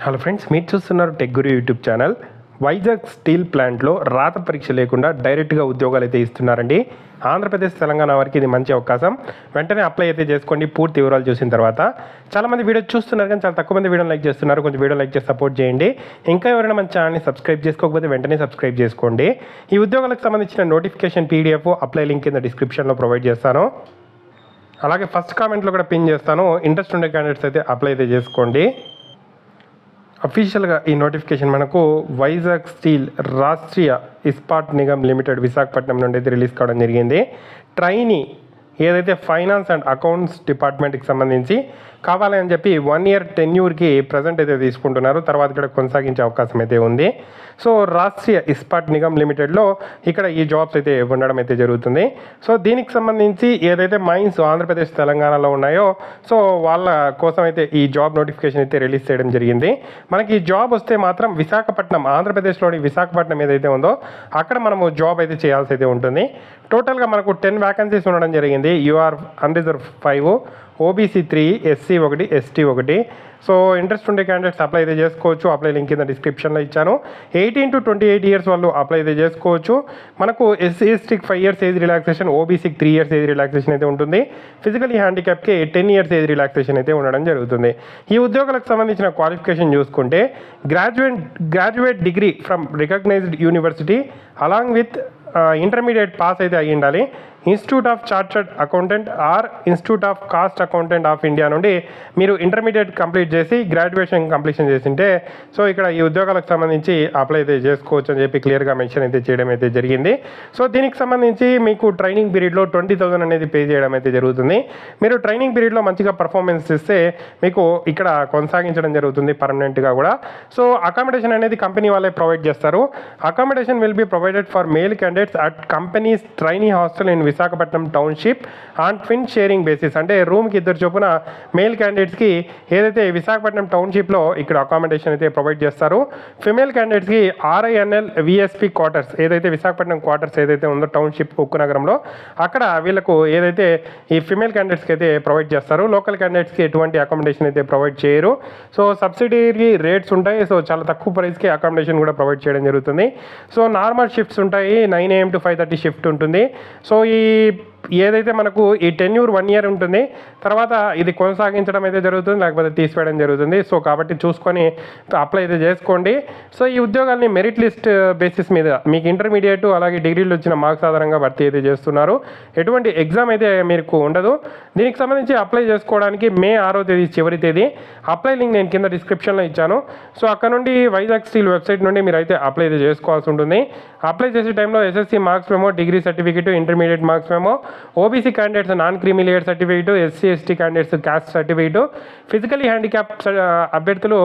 Hello friends మీరు చూస్తున్నారు tech guru YouTube channel Vizag steel ప్లాంట్లో రాత పరీక్ష లేకుండా డైరెక్ట్గా ఉద్యోగాలు అయితే ఇస్తున్నారండి. ఆంధ్రప్రదేశ్ తెలంగాణ వారికి ఇది మంచి అవకాశం. వెంటనే అప్లై అయితే చేసుకోండి పూర్తి వివరాలు చూసిన తర్వాత. చాలామంది వీడియో చూస్తున్నారు కానీ చాలా తక్కువ మంది వీడియో లైక్ చేస్తున్నారు. కొంచెం వీడియో లైక్ చేసి సపోర్ట్ చేయండి. ఇంకా ఎవరైనా మన ఛానల్ని సబ్స్క్రైబ్ చేసుకోకపోతే వెంటనే సబ్స్క్రైబ్ చేసుకోండి. ఈ ఉద్యోగాలకు సంబంధించిన నోటిఫికేషన్ పీడిఎఫ్ అప్లై లింక్ కింద డిస్క్రిప్షన్లో ప్రొవైడ్ చేస్తాను. అలాగే ఫస్ట్ కామెంట్లో కూడా పిన్ చేస్తాను. ఇంట్రెస్ట్ ఉండే క్యాండిడేట్స్ అయితే అప్లై అయితే చేసుకోండి. అఫీషియల్గా ఈ నోటిఫికేషన్ మనకు వైజాగ్ స్టీల్ రాష్ట్రీయ ఇస్పాట్ నిగమ్ లిమిటెడ్ విశాఖపట్నం నుండి అయితే రిలీజ్ కావడం జరిగింది. ట్రైనీ ఏదైతే ఫైనాన్స్ అండ్ అకౌంట్స్ డిపార్ట్మెంట్కి సంబంధించి కావాలని చెప్పి వన్ ఇయర్ టెన్యూర్కి ప్రజెంట్ అయితే తీసుకుంటున్నారు. తర్వాత ఇక్కడ కొనసాగించే అవకాశం అయితే ఉంది. సో రాష్ట్రీయ ఇస్పాట్ నిగమ్ లిమిటెడ్లో ఇక్కడ ఈ జాబ్స్ అయితే ఉండడం అయితే జరుగుతుంది. సో దీనికి సంబంధించి ఏదైతే మైన్స్ ఆంధ్రప్రదేశ్ తెలంగాణలో ఉన్నాయో సో వాళ్ళ కోసం అయితే ఈ జాబ్ నోటిఫికేషన్ అయితే రిలీజ్ చేయడం జరిగింది. మనకి ఈ జాబ్ వస్తే మాత్రం విశాఖపట్నం ఆంధ్రప్రదేశ్లోని విశాఖపట్నం ఏదైతే ఉందో అక్కడ మనము జాబ్ అయితే చేయాల్సి అయితే ఉంటుంది. టోటల్గా మనకు టెన్ వ్యాకెన్సీస్ ఉండడం జరిగింది. UR unreserved five OBC three SC ఒకటి ఎస్టీ ఒకటి. సో ఇంట్రెస్ట్ ఉండే క్యాండిడేట్స్ అప్లై అయితే చేసుకోవచ్చు. అప్లై లింక్ కింద డిస్క్రిప్షన్లో ఇచ్చాను. Eighteen to twenty eight years వాళ్ళు అప్లై అయితే చేసుకోవచ్చు. మనకు ఎస్సీ ఎస్టీకి ఫైవ్ ఇయర్స్ ఏజ్ రిలాక్సేషన్ ఓబీసీకి త్రీ ఇయర్స్ ఏజ్ రిలాక్సేషన్ అయితే ఉంటుంది. ఫిజికలీ హ్యాండిక్యాప్కి టెన్ ఇయర్స్ ఏజ్ రిలాక్సేషన్ అయితే ఉండడం జరుగుతుంది. ఈ ఉద్యోగాలకు సంబంధించిన క్వాలిఫికేషన్ చూసుకుంటే graduate graduate degree from recognized university along with intermediate pass అయితే అయ్యి ఉండాలి institute of chartered accountant or institute of cost accountant of India నుండి మీరు ఇంటర్మీడియట్ కంప్లీట్ చేసి గ్రాడ్యుయేషన్ కంప్లీషన్ చేసింటే సో ఇక్కడ ఈ ఉద్యోగాలకు సంబంధించి అప్లై అయితే చేసుకోవచ్చు అని చెప్పి క్లియర్గా మెన్షన్ అయితే చేయడం అయితే జరిగింది. సో దీనికి సంబంధించి మీకు ట్రైనింగ్ పీరియడ్లో ట్వంటీ థౌసండ్ అనేది పే చేయడం అయితే జరుగుతుంది. మీరు ట్రైనింగ్ పీరియడ్లో మంచిగా పర్ఫార్మెన్స్ ఇస్తే మీకు ఇక్కడ కొనసాగించడం జరుగుతుంది పర్మనెంట్గా కూడా. సో అకామిడేషన్ అనేది కంపెనీ వాళ్ళే ప్రొవైడ్ చేస్తారు. Accommodation will be provided for male candidates at companies trainee hostel in Visakhapatnam township on twin sharing basis. అంటే రూమ్కి ఇద్దరు చొప్పున మేల్ క్యాండిడేట్స్కి ఏదైతే విశాఖపట్నం టౌన్షిప్లో ఇక్కడ అకామిడేషన్ అయితే ప్రొవైడ్ చేస్తారు ఫిమేల్ క్యాండిడేట్స్కి ఆర్ఐఎన్ఎల్ విఎస్పి క్వార్టర్స్ ఏదైతే విశాఖపట్నం క్వార్టర్స్ ఏదైతే ఉందో టౌన్షిప్ ఉక్కు నగరంలో అక్కడ వీళ్ళకు ఏదైతే ఈ ఫిమేల్ క్యాండిడేట్స్కి అయితే ప్రొవైడ్ చేస్తారు లోకల్ క్యాండిడేట్స్కి ఎటువంటి అకామిడేషన్ అయితే ప్రొవైడ్ చేయరు. సో సబ్సిడీ రేట్స్ ఉంటాయి. సో చాలా తక్కువ ప్రైస్కి అకామిడేషన్ కూడా ప్రొవైడ్ చేయడం జరుగుతుంది. సో నార్మల్ షిఫ్ట్స్ ఉంటాయి. Nine AM to five thirty shift ఉంటుంది. సో ఈ E ఏదైతే మనకు ఈ టెన్యూర్ వన్ ఇయర్ ఉంటుంది తర్వాత ఇది కొనసాగించడం అయితే జరుగుతుంది లేకపోతే తీసివేయడం జరుగుతుంది. సో కాబట్టి చూసుకొని అప్లై అయితే చేసుకోండి. సో ఈ ఉద్యోగాల్ని మెరిట్ లిస్ట్ బేసిస్ మీద మీకు ఇంటర్మీడియట్ అలాగే డిగ్రీలు వచ్చిన మార్క్స్ ఆధారంగా భర్తీ అయితే చేస్తున్నారు. ఎటువంటి ఎగ్జామ్ అయితే మీకు ఉండదు. దీనికి సంబంధించి అప్లై చేసుకోవడానికి మే ఆరో తేదీ చివరి తేదీ. అప్లై లింక్ నేను కింద డిస్క్రిప్షన్లో ఇచ్చాను. సో అక్కడ నుండి వైజాగ్ స్టీల్ వెబ్సైట్ నుండి మీరు అయితే అప్లై అయితే చేసుకోవాల్సి ఉంటుంది. అప్లై చేసే టైంలో SSC marks memo degree certificate intermediate marks memo OBC candidates non creamy layer certificate SC ST candidates caste certificate physically handicap అభ్యర్థులు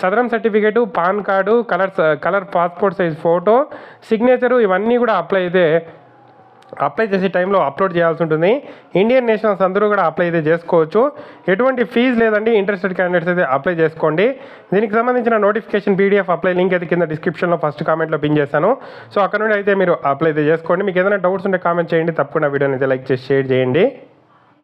సదరం certificate PAN card colour colour passport size photo signature ఇవన్నీ కూడా apply అయితే apply చేసే టైంలో upload చేయాల్సి ఉంటుంది. Indian nationals అందరూ కూడా అప్లై అయితే చేసుకోవచ్చు. ఎటువంటి ఫీజు లేదండి. ఇంట్రెస్టెడ్ క్యాండిడేట్స్ అయితే అప్లై చేసుకోండి. దీనికి సంబంధించిన నోటిఫికేషన్ పీడిఎఫ్ అప్లై లింక్ అయితే కింద డిస్క్రిప్షన్లో ఫస్ట్ కామెంట్లో పిన్ చేశాను. సో అక్కడ నుండి అయితే మీరు అప్లై అయితే చేసుకోండి. మీకు ఏదైనా డౌట్స్ ఉంటే కామెంట్ చేయండి. తప్పకుండా వీడియోని అయితే లైక్ చేసి షేర్ చేయండి.